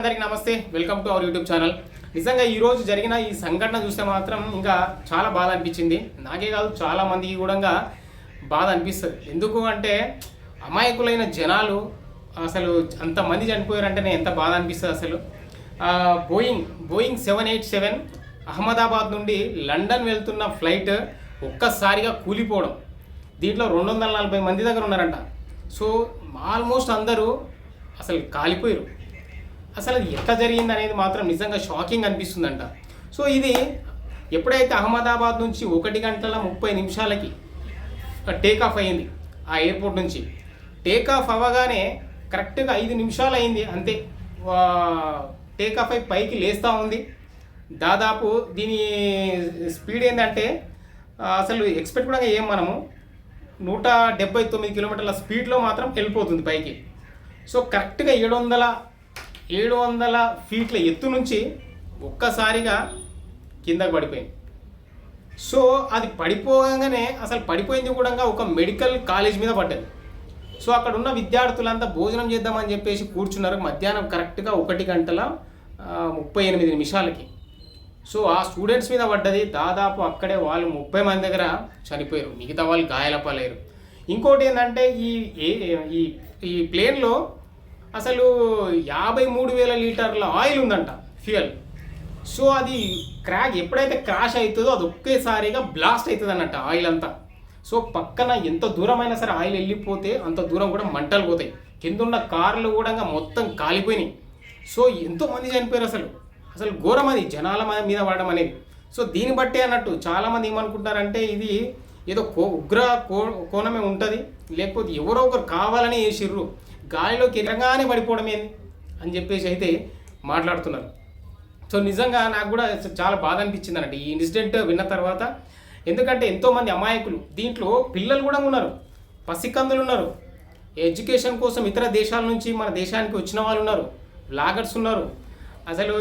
అందరికి నమస్తే. Welcome to our YouTube channel నిజంగా ఈ రోజు జరిగిన ఈ సంఘటన చూస్తే మాత్రం ఇంకా చాలా బాధ అనిపించింది. నాకే కాదు చాలా మందికి కూడా బాధ అనిపిస్తుంది. ఎందుకు అంటే అమాయకులైన జనాలు అసలు అంతమంది చనిపోయారంటేనే ఎంత బాధ అనిపిస్తుంది అసలు. Boeing Boeing seven eight seven Ahmedabad నుండి లండన్ వెళ్తున్న ఫ్లైట్ ఒక్కసారిగా కూలిపోవడం. దీంట్లో రెండు వందల నలభై మంది దగ్గర ఉన్నారంట. సో ఆల్మోస్ట్ అందరూ అసలు కాలిపోయారు. అసలు అది ఎట్లా జరిగింది అనేది మాత్రం నిజంగా షాకింగ్ అనిపిస్తుందంట. సో ఇది ఎప్పుడైతే అహ్మదాబాద్ నుంచి ఒకటి గంటల ముప్పై నిమిషాలకి టేక్ ఆఫ్ అయింది ఆ ఎయిర్పోర్ట్ నుంచి. టేక్ ఆఫ్ అవ్వగానే కరెక్ట్గా ఐదు నిమిషాలు అయింది అంతే. టేక్ ఆఫ్ అయి పైకి లేస్తూ ఉంది. దాదాపు దీని స్పీడ్ ఏంటంటే అసలు ఎక్స్పెక్ట్ కూడా ఏం మనము నూట డెబ్బై తొమ్మిది కిలోమీటర్ల స్పీడ్లో మాత్రం వెళ్ళిపోతుంది పైకి. సో కరెక్ట్గా ఏడు వందల ఏడు వందల ఫీట్ల ఎత్తు నుంచి ఒక్కసారిగా కిందకు పడిపోయింది. సో అది పడిపోగానే అసలు పడిపోయింది కూడా ఒక మెడికల్ కాలేజ్ మీద పడ్డది. సో అక్కడ ఉన్న విద్యార్థులంతా భోజనం చేద్దామని చెప్పేసి కూర్చున్నారు. మధ్యాహ్నం కరెక్ట్గా ఒకటి గంటల ముప్పై ఎనిమిది నిమిషాలకి. సో ఆ స్టూడెంట్స్ మీద పడ్డది. దాదాపు అక్కడే వాళ్ళు ముప్పై మంది దగ్గర చనిపోయారు. మిగతా వాళ్ళు గాయాలపలేరు ఇంకోటి ఏంటంటే ఈ ఏ- ఈ ఈ ప్లేన్లో అసలు యాభై మూడు వేల లీటర్ల ఆయిల్ ఉందంట ఫ్యూయల్. సో అది క్రాక్ ఎప్పుడైతే క్రాష్ అవుతుందో అది ఒకేసారిగా బ్లాస్ట్ అవుతుంది అన్నట్టు ఆయిల్ అంతా. సో పక్కన ఎంత దూరమైనా సరే ఆయిల్ వెళ్ళిపోతే అంత దూరం కూడా మంటలు పోతాయి. కింద ఉన్న కార్లు కూడా మొత్తం కాలిపోయినాయి. సో ఎంతో మంది చనిపోయారు అసలు. అసలు ఘోరం అది జనాల మీద పడడం అనేది. సో దీన్ని బట్టే అన్నట్టు చాలామంది ఏమనుకుంటారంటే ఇది ఏదో కో ఉగ్ర కో కోణమే ఉంటుంది. లేకపోతే ఎవరో ఒకరు కావాలని వేసిర్రు గాలిలోకి ఎరగానే పడిపోవడం ఏంది? అని చెప్పేసి అయితే మాట్లాడుతున్నారు. సో నిజంగా నాకు కూడా చాలా బాధ అనిపించింది అన్నట్టు ఈ ఇన్సిడెంట్ విన్న తర్వాత ఎందుకంటే ఎంతోమంది అమాయకులు దీంట్లో పిల్లలు కూడా ఉన్నారు పసికందులు ఉన్నారు. ఎడ్యుకేషన్ కోసం ఇతర దేశాల నుంచి మన దేశానికి వచ్చిన వాళ్ళు ఉన్నారు లాగర్స్ ఉన్నారు. అసలు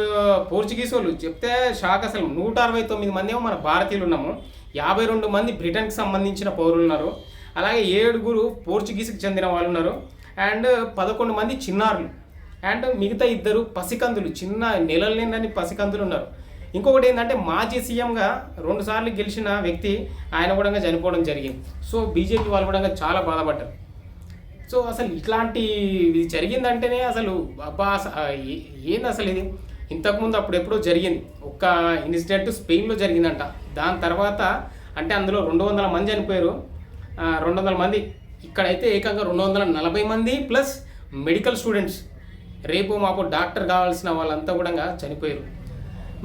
పోర్చుగీస్ వాళ్ళు చెప్తే షాక్ అసలు. నూట అరవై తొమ్మిది మంది ఏమో మన భారతీయులు ఉన్నాము. యాభై రెండు మంది బ్రిటన్కి సంబంధించిన పౌరులు ఉన్నారు. అలాగే ఏడుగురు పోర్చుగీస్కి చెందిన వాళ్ళు ఉన్నారు. అండ్ పదకొండు మంది చిన్నారులు. అండ్ మిగతా ఇద్దరు పసికందులు చిన్న నెలలు నిండని పసికందులు ఉన్నారు. ఇంకొకటి ఏంటంటే మాజీ సీఎంగా రెండుసార్లు గెలిచిన వ్యక్తి ఆయన కూడా చనిపోవడం జరిగింది. సో బీజేపీ వాళ్ళు కూడా చాలా బాధపడ్డారు. సో అసలు ఇట్లాంటి ఇది జరిగిందంటేనే అసలు అబ్బా ఏంది అసలు ఇది? ఇంతకుముందు అప్పుడు ఎప్పుడో జరిగింది. ఒక్క ఇన్సిడెంట్ స్పెయిన్లో జరిగిందంట. దాని తర్వాత అంటే అందులో రెండు వందల మంది చనిపోయారు. రెండు వందల మంది ఇక్కడైతే ఏకంగా రెండు వందల నలభై మంది ప్లస్ మెడికల్ స్టూడెంట్స్. రేపు మాపు డాక్టర్ కావాల్సిన వాళ్ళంతా కూడా చనిపోయారు.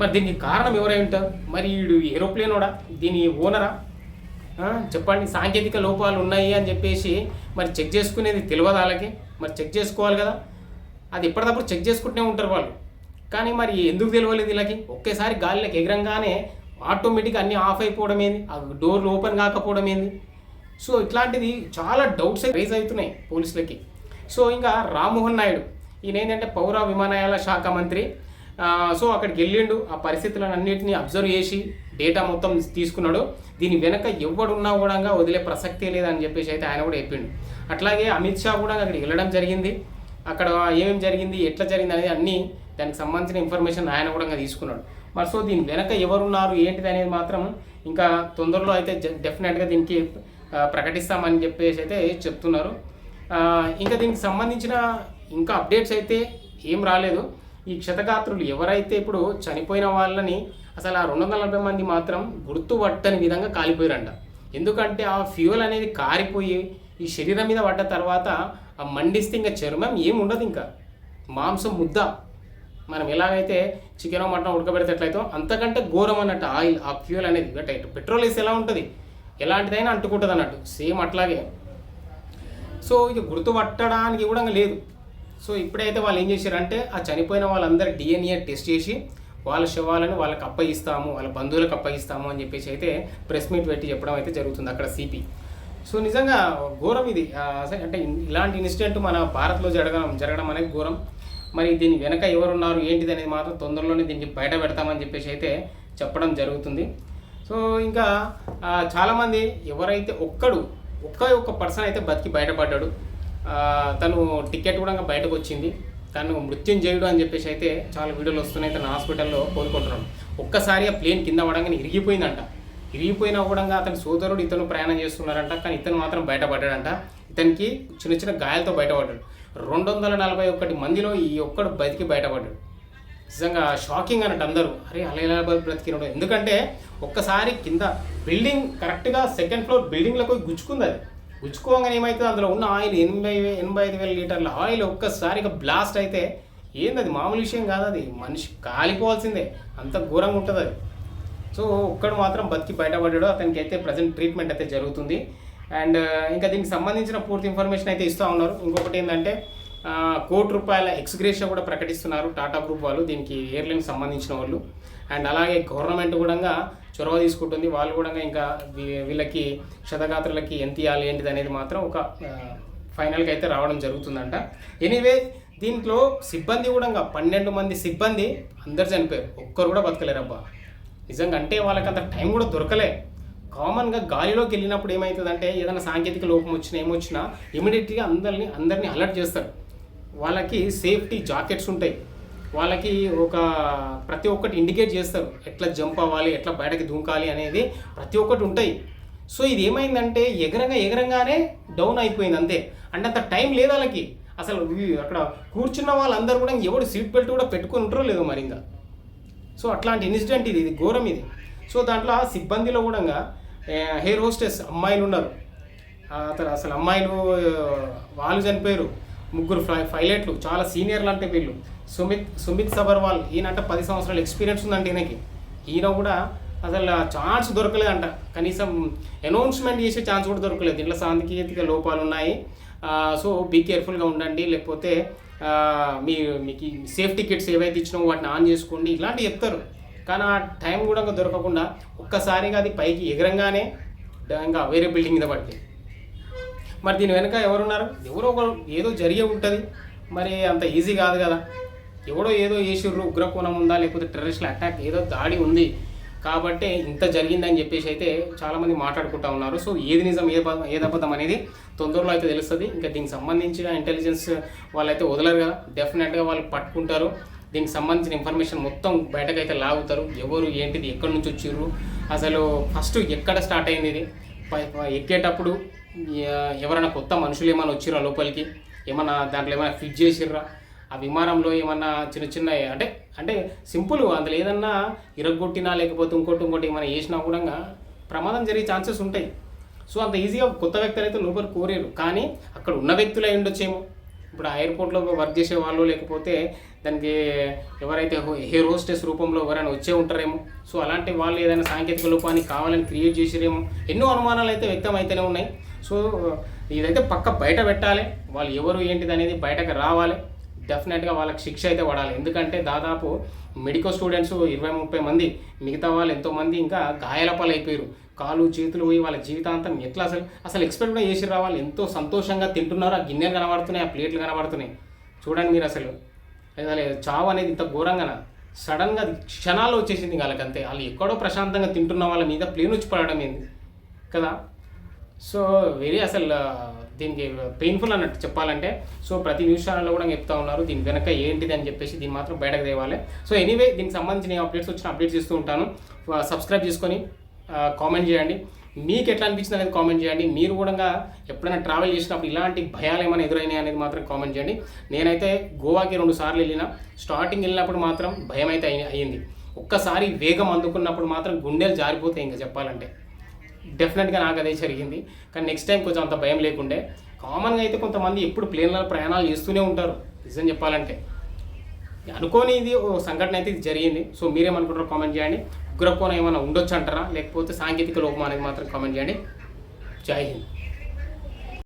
మరి దీనికి కారణం ఎవరై ఉంటారు? మరి వీడు ఏరోప్లేనోడా? దీని ఓనరా? చెప్పండి సాంకేతిక లోపాలు ఉన్నాయి అని చెప్పేసి మరి చెక్ చేసుకునేది తెలియదు వాళ్ళకి? మరి చెక్ చేసుకోవాలి కదా. అది ఎప్పటికప్పుడు చెక్ చేసుకుంటూనే ఉంటారు వాళ్ళు. కానీ మరి ఎందుకు తెలియలేదు వీళ్ళకి? ఒకేసారి గాలిలోకి ఎగరంగానే ఆటోమేటిక్గా అన్నీ ఆఫ్ అయిపోవడం ఏంది? ఆ డోర్లు ఓపెన్ కాకపోవడం ఏంది? సో ఇట్లాంటిది చాలా డౌట్స్ రేజ్ అవుతున్నాయి పోలీసులకి. సో ఇంకా రామ్మోహన్ నాయుడు ఈయన ఏంటంటే పౌర విమానయాల శాఖ మంత్రి. సో అక్కడికి వెళ్ళిండు ఆ పరిస్థితులను అన్నింటినీ అబ్జర్వ్ చేసి డేటా మొత్తం తీసుకున్నాడు. దీని వెనక ఎవడున్నా కూడా వదిలే ప్రసక్తే లేదని చెప్పేసి అయితే ఆయన కూడా చెప్పిండు. అట్లాగే అమిత్ షా కూడా అక్కడికి వెళ్ళడం జరిగింది. అక్కడ ఏమేమి జరిగింది ఎట్లా జరిగింది అనేది అన్నీ దానికి సంబంధించిన ఇన్ఫర్మేషన్ ఆయన కూడా తీసుకున్నాడు. మరి సో దీని వెనక ఎవరున్నారు ఏంటిది అనేది మాత్రం ఇంకా తొందరలో అయితే డెఫినెట్గా దీనికి ప్రకటిస్తామని చెప్పేసి అయితే చెప్తున్నారు. ఇంకా దీనికి సంబంధించిన ఇంకా అప్డేట్స్ అయితే ఏం రాలేదు. ఈ క్షతగాత్రులు ఎవరైతే ఇప్పుడు చనిపోయిన వాళ్ళని అసలు ఆ రెండు వందల నలభై మంది మాత్రం గుర్తుపట్టని విధంగా కాలిపోయారంట. ఎందుకంటే ఆ ఫ్యూయల్ అనేది కారిపోయి ఈ శరీరం మీద పడ్డ తర్వాత ఆ మండిస్తే ఇంకా చర్మం ఏం ఉండదు ఇంకా. మాంసం ముద్ద. మనం ఎలాగైతే చికెన్ మటన్ ఉడకబెడితే ఎట్లయితే అంతకంటే ఘోరం అన్నట్టు ఆయిల్ ఆ ఫ్యూయల్ అనేది. అంటే పెట్రోల్ వేసి ఎలా ఉంటుంది? ఎలాంటిదైనా అంటుకుంటుంది అన్నట్టు సేమ్ అట్లాగే. సో ఇక గుర్తుపట్టడానికి కూడా లేదు. సో ఇప్పుడైతే వాళ్ళు ఏం చేశారంటే ఆ చనిపోయిన వాళ్ళందరూ డిఎన్ఏ టెస్ట్ చేసి వాళ్ళ శవాలను వాళ్ళకి అప్పగిస్తాము వాళ్ళ బంధువులకు అప్పగిస్తాము అని చెప్పేసి అయితే ప్రెస్ మీట్ పెట్టి చెప్పడం అయితే జరుగుతుంది అక్కడ సిపి సో నిజంగా ఘోరం ఇది. అంటే ఇలాంటి ఇన్సిడెంట్ మన భారత్లో జరగడం జరగడం అనేది ఘోరం. మరి దీని వెనక ఎవరున్నారు ఏంటిది అనేది మాత్రం తొందరలోనే దీనికి బయట పెడతామని చెప్పేసి అయితే చెప్పడం జరుగుతుంది. సో ఇంకా చాలామంది ఎవరైతే ఒక్కడు ఒక్క ఒక్క పర్సన్ అయితే బతికి బయటపడ్డాడు. తను టికెట్ కూడా బయటకు వచ్చింది. తను మృత్యుంజయుడు అని చెప్పేసి అయితే చాలా వీడియోలు వస్తున్నాయి. తన హాస్పిటల్లో కోలుకుంటున్నాడు. ఒక్కసారి ఆ ప్లేన్ కింద పడంగానే ఇరిగిపోయిందంట. ఇరిగిపోయినా కూడా అతని సోదరుడు ఇతను ప్రయాణం చేస్తున్నారంట. కానీ ఇతను మాత్రం బయటపడ్డాడంట. ఇతనికి చిన్న చిన్న గాయాలతో బయటపడ్డాడు. రెండు వందల నలభై ఒకటి మందిలో ఈ ఒక్కడు బతికి బయటపడ్డాడు. నిజంగా షాకింగ్ అన్నట్టు అందరూ. అరే అలా ఎలా బ్రతికినాడు? ఎందుకంటే ఒక్కసారి కింద బిల్డింగ్ కరెక్ట్గా సెకండ్ ఫ్లోర్ బిల్డింగ్లకు గుచ్చుకుంది అది. గుచ్చుకోగానే ఏమైతే అందులో ఉన్న ఆయిల్ ఎనభై ఎనభై ఐదు వేల లీటర్ల ఆయిల్ ఒక్కసారిగా బ్లాస్ట్ అయితే ఏంది అది మామూలు విషయం కాదు అది. మనిషి కాలిపోవాల్సిందే. అంత ఘోరంగా ఉంటుంది అది. సో ఒక్కడు మాత్రం బతికి బయటపడ్డాడు. అతనికి అయితే ప్రజెంట్ ట్రీట్మెంట్ అయితే జరుగుతుంది. అండ్ ఇంకా దీనికి సంబంధించిన పూర్తి ఇన్ఫర్మేషన్ అయితే ఇస్తూ ఉన్నారు. ఇంకొకటి ఏంటంటే కోటి రూపాయల ఎక్స్గ్రేషియా కూడా ప్రకటిస్తున్నారు టాటా గ్రూప్ వాళ్ళు దీనికి ఎయిర్లైన్కి సంబంధించిన వాళ్ళు. అండ్ అలాగే గవర్నమెంట్ కూడా చొరవ తీసుకుంటుంది. వాళ్ళు కూడా ఇంకా వీ- వీళ్ళకి క్షతగాత్రులకి ఎంత ఇవ్వాలి ఏంటిది అనేది మాత్రం ఒక ఫైనల్కి అయితే రావడం జరుగుతుందంట. ఎనీవే దీంట్లో సిబ్బంది కూడా పన్నెండు మంది సిబ్బంది అందరు చనిపోయారు. ఒక్కరు కూడా బతకలేరబ్బా. నిజంగా అంటే వాళ్ళకి అంత టైం కూడా దొరకలే. కామన్గా గాలిలోకి వెళ్ళినప్పుడు ఏమవుతుందంటే ఏదైనా సాంకేతిక లోపం వచ్చినా ఏమొచ్చినా ఇమీడియట్గా అందరిని అందరినీ అలర్ట్ చేస్తారు. వాళ్ళకి సేఫ్టీ జాకెట్స్ ఉంటాయి. వాళ్ళకి ఒక ప్రతి ఒక్కటి ఇండికేట్ చేస్తారు. ఎట్లా జంప్ అవ్వాలి ఎట్లా బయటకి దూకాలి అనేది ప్రతి ఒక్కటి ఉంటాయి. సో ఇది ఏమైందంటే ఎగరంగా ఎగరంగానే డౌన్ అయిపోయింది అంతే. అంటే అంత టైం లేదు వాళ్ళకి. అసలు అక్కడ కూర్చున్న వాళ్ళందరూ కూడా ఎవడు సీట్ బెల్ట్ కూడా పెట్టుకుని ఉంటారో లేదో మరి ఇంకా. సో అట్లాంటి ఇన్సిడెంట్ ఇది ఇది ఘోరం ఇది. సో దాంట్లో సిబ్బందిలో కూడా హెయిర్ హోస్టెస్ అమ్మాయిలు ఉన్నారు. అసలు అమ్మాయిలు వాళ్ళు చనిపోయారు. ముగ్గురు ఫ్లై పైలట్లు చాలా సీనియర్లు అంటే వీళ్ళు. సుమిత్ సుమిత్ సబర్వాల్ ఈయనంట పది సంవత్సరాల ఎక్స్పీరియన్స్ ఉందంట ఈయనకి. ఈయన కూడా అసలు ఛాన్స్ దొరకలేదంట. కనీసం అనౌన్స్మెంట్ చేసే ఛాన్స్ కూడా దొరకలేదు. దీంట్లో సాంకేతిక లోపాలు ఉన్నాయి సో బీ కేర్ఫుల్గా ఉండండి. లేకపోతే మీ మీకు సేఫ్టీ కిట్స్ ఏవైతే ఇచ్చినామో వాటిని ఆన్ చేసుకోండి. ఇలాంటివి చెప్తారు. కానీ ఆ టైం కూడా దొరకకుండా ఒక్కసారిగా అది పైకి ఎగరంగానే ఇంకా వేరే బిల్డింగ్ మీద పడింది. మరి దీని వెనక ఎవరున్నారు? ఎవరో ఒకరు ఏదో జరిగే ఉంటుంది. మరి అంత ఈజీ కాదు కదా. ఎవడో ఏదో చేసిర్రు ఉగ్రకోణం ఉందా లేకపోతే టెర్రరిస్టుల అటాక్ ఏదో దాడి ఉంది. కాబట్టి ఇంత జరిగిందని చెప్పేసి అయితే చాలామంది మాట్లాడుకుంటా ఉన్నారు. సో ఏది నిజం ఏ ఏదబద్ధం అనేది తొందరలో అయితే తెలుస్తుంది. ఇంకా దీనికి సంబంధించిన ఇంటెలిజెన్స్ వాళ్ళైతే వదలరు కదా. డెఫినెట్గా వాళ్ళు పట్టుకుంటారు. దీనికి సంబంధించిన ఇన్ఫర్మేషన్ మొత్తం బయటకైతే లాగుతారు. ఎవరు ఏంటిది ఎక్కడి నుంచి వచ్చిర్రు? అసలు ఫస్ట్ ఎక్కడ స్టార్ట్ అయింది ఇది? ఎక్కేటప్పుడు ఎవరైనా కొత్త మనుషులు ఏమైనా వచ్చిర్రా లోపలికి? ఏమన్నా దాంట్లో ఏమైనా ఫిట్ చేసిర్రా? ఆ విమానంలో ఏమన్నా చిన్న చిన్న అంటే అంటే సింపుల్ అందులో ఏదన్నా ఇరగొట్టినా లేకపోతే ఇంకోటి ఇంకోటి ఏమైనా చేసినా కూడా ప్రమాదం జరిగే ఛాన్సెస్ ఉంటాయి. సో అంత ఈజీగా కొత్త వ్యక్తులు అయితే లోపల కోరేరు. కానీ అక్కడ ఉన్న వ్యక్తులు అయి ఉండొచ్చేమో. ఇప్పుడు ఆ ఎయిర్పోర్ట్లో వర్క్ చేసే వాళ్ళు లేకపోతే దానికి ఎవరైతే హో- హెయిర్ హోస్టెస్ రూపంలో ఎవరైనా వచ్చే ఉంటారేమో. సో అలాంటి వాళ్ళు ఏదైనా సాంకేతిక లోపాన్ని కావాలని క్రియేట్ చేసిరేమో. ఎన్నో అనుమానాలు అయితే వ్యక్తం అయితేనే ఉన్నాయి. సో ఇదైతే పక్క బయట పెట్టాలి. వాళ్ళు ఎవరు ఏంటిది అనేది బయటకు రావాలి. డెఫినెట్గా వాళ్ళకి శిక్ష అయితే పడాలి. ఎందుకంటే దాదాపు మెడికల్ స్టూడెంట్స్ ఇరవై ముప్పై మంది మిగతా వాళ్ళు ఎంతోమంది ఇంకా గాయాల కాలు చేతులు పోయి వాళ్ళ జీవితాంతం ఎట్లా అసలు అసలు ఎక్స్పెక్ట్ కూడా చేసి రావాలి. ఎంతో సంతోషంగా తింటున్నారు. ఆ గిన్నెలు కనబడుతున్నాయి ఆ ప్లేట్లు కనబడుతున్నాయి. చూడండి మీరు అసలు. అసలు చావు అనేది ఇంత ఘోరంగానా? సడన్గా క్షణాలు క్షణాల్లో వచ్చేసింది వాళ్ళకంతే. వాళ్ళు ఎక్కడో ప్రశాంతంగా తింటున్న వాళ్ళ మీద ప్లేన్ వచ్చి పడడం ఏంది? కదా? సో వెరీ అసలు దీనికి పెయిన్ఫుల్ అన్నట్టు చెప్పాలంటే సో ప్రతి న్యూస్ ఛానల్లో కూడా చెప్తా ఉన్నారు దీని వెనక ఏంటిది అని చెప్పేసి దీన్ని మాత్రం బయటకు తేవాలి. సో ఎనీవే దీనికి సంబంధించిన అప్డేట్స్ వచ్చిన అప్డేట్స్ ఇస్తూ ఉంటాను. సబ్స్క్రైబ్ చేసుకొని కామెంట్ చేయండి. మీకు ఎట్లా అనిపించింది అనేది కామెంట్ చేయండి. మీరు కూడా ఎప్పుడైనా ట్రావెల్ చేసినప్పుడు ఇలాంటి భయాలు ఏమైనా ఎదురైనాయి అనేది మాత్రం కామెంట్ చేయండి. నేనైతే గోవాకి రెండు సార్లు వెళ్ళిన స్టార్టింగ్ వెళ్ళినప్పుడు మాత్రం భయం అయితే అయ్యింది. ఒక్కసారి వేగం అందుకున్నప్పుడు మాత్రం గుండెలు జారిపోతాయి ఇంకా చెప్పాలంటే. డెఫినెట్గా నాకు అదే జరిగింది. కానీ నెక్స్ట్ టైం కొంచెం అంత భయం లేకుండే. కామన్గా అయితే కొంతమంది ఎప్పుడు ప్లేన్లలో ప్రయాణాలు చేస్తూనే ఉంటారు. నిజం చెప్పాలంటే. అనుకోని ఇది ఓ సంఘటన అయితే ఇది జరిగింది. సో మీరేమనుకుంటారో కామెంట్ చేయండి. ఉగ్రకోణం ఏమైనా ఉండొచ్చు అంటారా? లేకపోతే సాంకేతిక లోపం అనేది మాత్రం కామెంట్ చేయండి. జై హింద్.